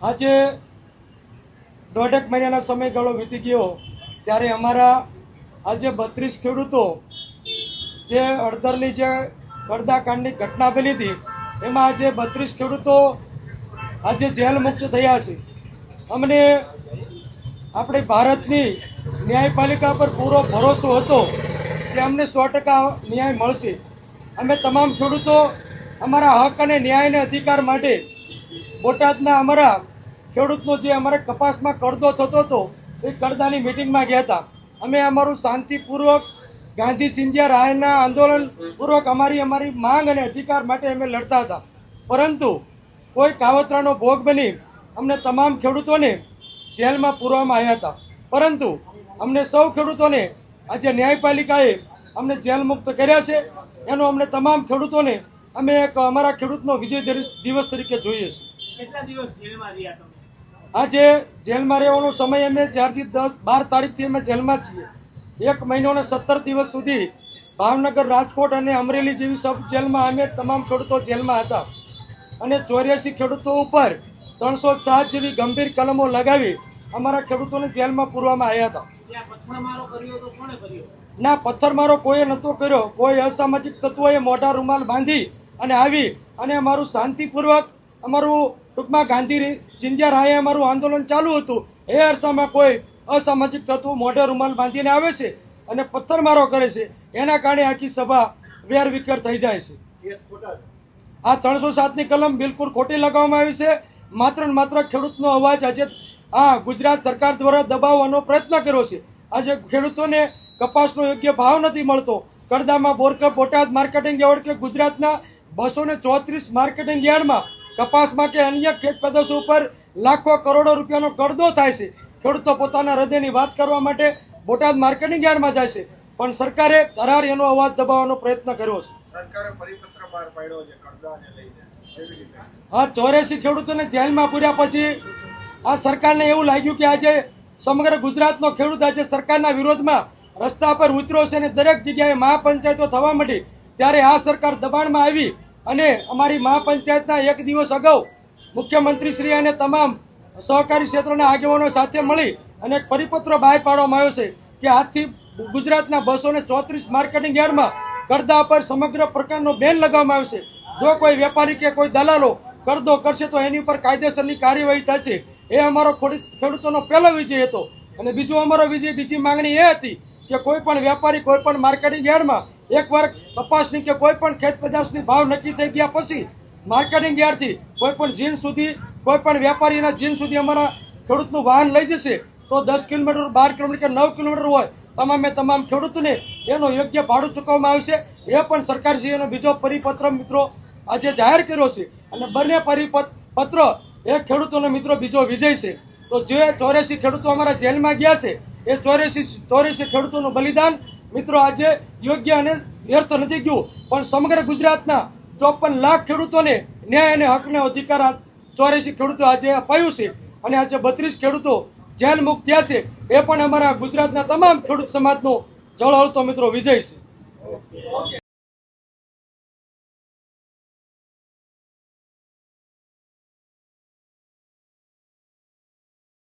આજે દોઢેક મહિનાના સમયગાળો વીતી ગયો ત્યારે અમારા આજે બત્રીસ ખેડૂતો જે અડધરની જે પડદાકાંડની ઘટના બની હતી, એમાં આજે બત્રીસ ખેડૂતો આજે જેલ મુક્ત થયા છે. અમને આપણી ભારતની ન્યાયપાલિકા પર પૂરો ભરોસો હતો કે અમને સો ટકા ન્યાય મળશે. અમે તમામ ખેડૂતો અમારા હક અને ન્યાય અને અધિકાર માટે બોટાદના અમારા ખેડૂતનો જે અમારે કપાસમાં કડદો થતો હતો, એ કડદાની મિટિંગમાં ગયા હતા. અમે અમારું શાંતિપૂર્વક ગાંધી સિંધિયા રાયના આંદોલનપૂર્વક અમારી અમારી માંગ અને અધિકાર માટે અમે લડતા હતા. પરંતુ કોઈ કાવતરાનો ભોગ બની અમને તમામ ખેડૂતોને જેલમાં પૂરવામાં આવ્યા હતા. પરંતુ અમને સૌ ખેડૂતોને આજે ન્યાયપાલિકાએ અમને જેલ મુક્ત કર્યા છે. એનો અમને તમામ ખેડૂતોને અમે એક અમારા ખેડૂતનો વિજય દિવસ- તરીકે જોઈએ છીએ. કેટલા દિવસ જેલમાં રહ્યા તમે? આજે જેલમાં રહેવાનો સમય અમે જ્યારથી દસ બાર તારીખથી અમે જેલમાં છીએ. એક મહિનો અને સત્તર દિવસ સુધી ભાવનગર રાજકોટ અને અમરેલી જેવી સબ જેલમાં અમે તમામ ખેડૂતો જેલમાં હતા. અને ચોર્યાસી ખેડૂતો ઉપર ત્રણસો સાત જેવી ગંભીર કલમો લગાવી અમારા ખેડૂતોને જેલમાં પૂરવામાં આવ્યા હતા. ના પથ્થરમારો કોઈએ નહોતો કર્યો. કોઈ અસામાજિક તત્વોએ મોઢા રૂમાલ બાંધી અને આવી અને અમારું શાંતિપૂર્વક અમારું ટૂંકમાં ગાંધી રી- ચિંધ્યા રાયે અમારું આંદોલન ચાલુ હતું. એ અરસામાં કોઈ અસામાજિક તત્વો મોઢે રૂમાલ બાંધીને આવે છે અને પથ્થરમારો કરે છે એના કારણે આખી સભા વેરવિખેર થઈ જાય છે. આ ત્રણસો સાતની કલમ બિલકુલ ખોટી લગાવવામાં આવી છે. માત્ર ને માત્ર ખેડૂતનો અવાજ આજે આ ગુજરાત સરકાર દ્વારા દબાવવાનો પ્રયત્ન કર્યો છે. આજે ખેડૂતોને કપાસનો યોગ્ય ભાવ નથી મળતો. કડદામાં બોરકપ બોટાદ માર્કેટિંગ યાર્ડ કે ગુજરાતના બસો ને ચોત્રીસ માર્કેટિંગ યાર્ડમાં કપાસમાં કે અન્ય ખેત પેદાશો ઉપર લાખો કરોડો રૂપિયાનો કડદો થાય છે. ખેડૂતો પોતાના હૃદયની વાત કરવા માટે બોટાદ માર્કેટિંગ યાર્ડમાં જાય છે. પણ સરકારે ધરાર એનો અવાજ દબાવવાનો પ્રયત્ન કર્યો છે. હા ચોર્યાસી ખેડૂતોને જેલમાં પૂર્યા પછી આ સરકારને એવું લાગ્યું કે આજે સમગ્ર ગુજરાતનો ખેડૂત આજે સરકારના વિરોધમાં રસ્તા પર ઉતર્યો છે અને દરેક જગ્યાએ મહાપંચાયતો થવા માંડી. ત્યારે આ સરકાર દબાણમાં આવી. અને અમારી મહાપંચાયતના એક દિવસ અગાઉ મુખ્યમંત્રીશ્રી અને તમામ સહકારી ક્ષેત્રના આગેવાનો સાથે મળી અને એક પરિપત્ર બહાર પાડવામાં આવ્યો છે કે આજથી ગુજરાતના બસો ને ચોત્રીસ માર્કેટિંગ યાર્ડમાં કરદા પર સમગ્ર પ્રકારનો બેન લગાવવામાં આવશે જો કોઈ વેપારી કે કોઈ દલાલો કરદો કરશે તો એની ઉપર કાયદેસરની કાર્યવાહી થશે. એ અમારો ખોડી- ખેડૂતોનો પહેલો વિજય હતો. અને બીજો અમારો વિજય, બીજી માંગણી એ હતી કે કોઈ પણ વેપારી કોઈ પણ માર્કેટિંગ યાર્ડમાં એકવાર કપાસની કે કોઈ પણ ખેત પેદાશની ભાવ નક્કી થઈ ગયા પછી માર્કેટિંગ યાર્ડથી કોઈ પણ જીન સુધી, કોઈ પણ વેપારીના જીન સુધી અમારા ખેડૂતનું વાહન લઈ જશે, તો દસ કિલોમીટર, બાર કિલોમીટર કે નવ કિલોમીટર હોય, તમામે તમામ ખેડૂતોને એનો યોગ્ય ભાડું ચૂકવવામાં આવશે. એ પણ સરકારશ્રીનો બીજો પરિપત્ર મિત્રો આજે જાહેર કર્યો છે. અને બંને પરિપત્ર એ ખેડૂતોનો મિત્રો બીજો વિજય છે. તો જે ચોર્યાસી ખેડૂતો અમારા જેલમાં ગયા છે, એ ચોર્યાસી ચોર્યાસી ખેડૂતોનું બલિદાન મિત્રો આજે યોગ્ય અને વ્યર્થ નથી ગયું. પણ સમગ્ર ગુજરાતના ચોપન લાખ ખેડૂતોને ન્યાય અને હકનો અધિકાર ચોર્યાસી ખેડૂતો આજે અપાયું છે અને આજે બત્રીસ ખેડૂતો જેલ મુક્ત થયા છે. એ પણ અમારા ગુજરાતના તમામ ખેડૂત સમાજનો જળહળતો મિત્રો વિજય છે.